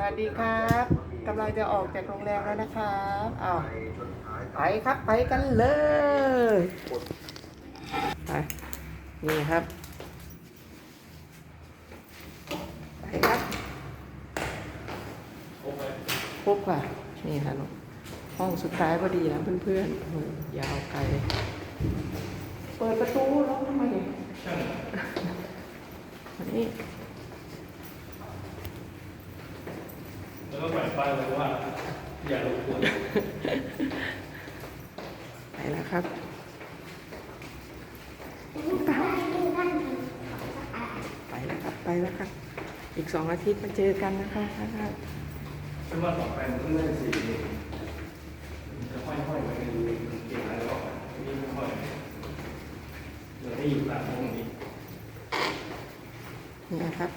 วัสดีครับกำลังจะออกจากโรงแรมแล้วนะครับอ้าวไปครับไปกันเลยไปนี่ครับไปครับครบค่ะนี่ค่ะลูกห้องสุดท้ายพอดีนะเพื่อนๆโอ้โหยาวไกลเปิดประตูแล้วทำไมอัน นี้แล้วก็ปล่อยไฟไว้ว่า อย่ารบกวนไปแล้วครับไปแล้วครับ ไปแล้วครับ อีกสองอาทิตย์มาเจอกันนะคะฉันว่าต่อไปมันต้องได้สีนี่มันจะห้อยๆไปในรูเก็บอะไรออกนี่ไม่ห้อยเหมือนให้อยู่ตามตรงนี้นี่นะครับ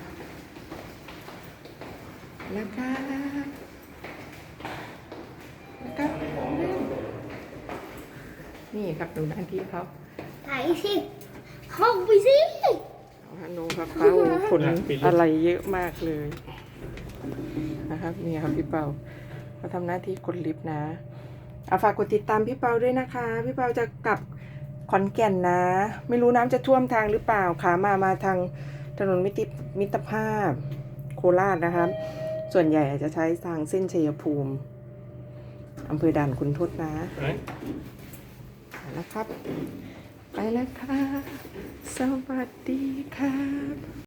แล้วครับแล้วครับนี่ครับดูหน้าที่เขาไหนสิห้องไปสิเอาฮานูครับเป้าขนอะไรเยอะมากเลยนะครับนี่ครับพี่เปาเขาทำหน้าที่กดลิฟต์นะเอาฝากกดติดตามพี่เปาด้วยนะคะ พี่เปาจะกลับขอนแก่นนะ ไม่รู้น้ำจะท่วมทางหรือเปล่าขามามาทางถนนมิตรมิตรภาพโคราชนะครับ ส่วนใหญ่จะใช้ทางเส้นชัยภูมิอำเภอด่านคุณทศนะไหนไปแล้วครับ ไปแล้วค่ะ สวัสดีครับ